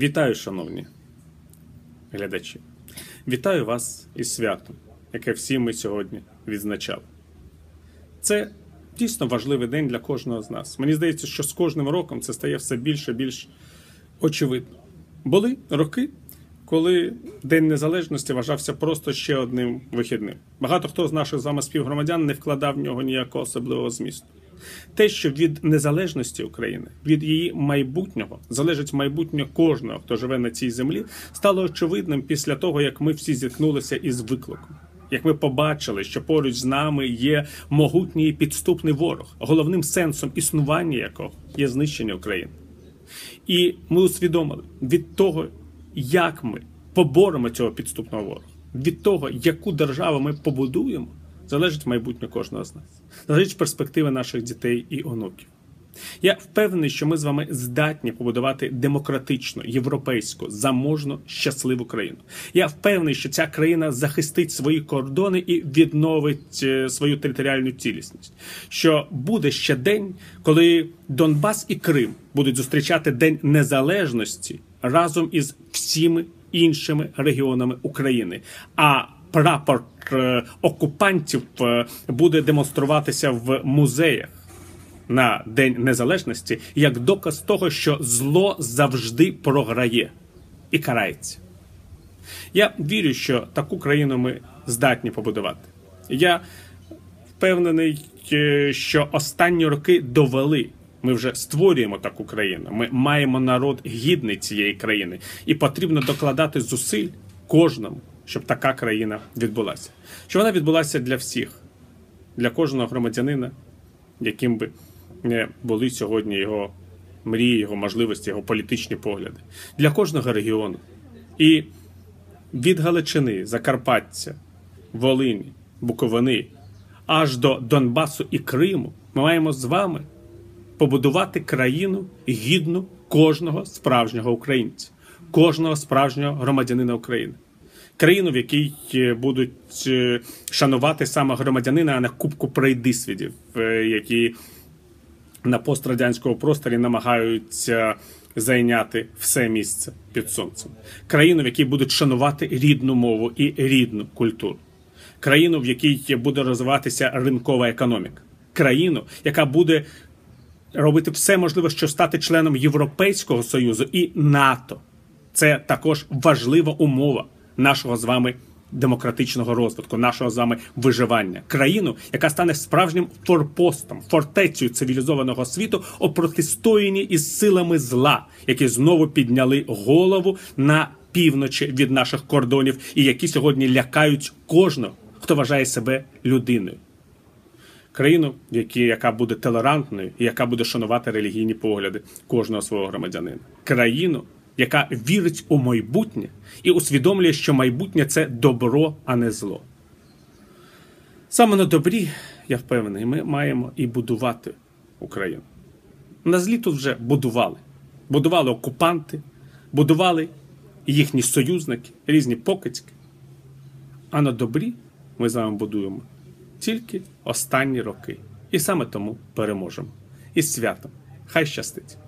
Вітаю, шановні глядачі. Вітаю вас із святом, яке всі ми сьогодні відзначали. Це дійсно важливий день для кожного з нас. Мені здається, що з кожним роком це стає все більше і більш очевидно. Були роки, коли День Незалежності вважався просто ще одним вихідним. Багато хто з наших з вами співгромадян не вкладав в нього ніякого особливого змісту. Те, що від незалежності України, від її майбутнього залежить майбутнє кожного, хто живе на цій землі, стало очевидним після того, як ми всі зіткнулися із викликом. Як ми побачили, що поруч з нами є могутній і підступний ворог, головним сенсом існування якого є знищення України. І ми усвідомили від того, як ми поборемо цього підступного ворога, від того, яку державу ми побудуємо, залежить майбутнє кожного з нас, залежить перспективи наших дітей і онуків. Я впевнений, що ми з вами здатні побудувати демократичну, європейську, заможну, щасливу країну. Я впевнений, що ця країна захистить свої кордони і відновить е, свою територіальну цілісність. Що буде ще день, коли Донбас і Крим будуть зустрічати День Незалежності разом із всіми іншими регіонами України. А прапор е, окупантів е, буде демонструватися в музеях на День Незалежності як доказ того, що зло завжди програє і карається. Я вірю, що таку країну ми здатні побудувати. Я впевнений, е, що останні роки довели. Ми вже створюємо таку країну. Ми маємо народ гідний цієї країни, і потрібно докладати зусиль кожному, щоб така країна відбулася. Щоб вона відбулася для всіх, для кожного громадянина, яким би не були сьогодні його мрії, його можливості, його політичні погляди, для кожного регіону. І від Галичини, Закарпаття, Волині, Буковини аж до Донбасу і Криму ми маємо з вами побудувати країну гідну кожного справжнього українця, кожного справжнього громадянина України. Країну, в якій е, будуть е, шанувати саме громадянина, а не кубку пройдисвідів, е, які на пострадянському просторі намагаються зайняти все місце під сонцем. Країну, в якій будуть шанувати рідну мову і рідну культуру. Країну, в якій буде розвиватися ринкова економіка. Країну, яка буде робити все можливе, щоб стати членом Європейського союзу і НАТО. Це також важлива умова нашого з вами демократичного розвитку, нашого з вами виживання, країну, яка стане справжнім форпостом, фортецею цивілізованого світу у протистоянні із силами зла, які знову підняли голову на півночі від наших кордонів, і які сьогодні лякають кожного, хто вважає себе людиною. Країну, які, яка буде толерантною і яка буде шанувати релігійні погляди кожного свого громадянина, країну, яка вірить у майбутнє і усвідомлює, що майбутнє це добро, а не зло. Саме на добрі, я впевнений, ми маємо і будувати Україну. На злі тут вже будували. Будували окупанти, будували їхні союзники, різні покидьки. А на добрі ми з вами будуємо тільки останні роки. І саме тому переможемо. І святом. Хай щастить!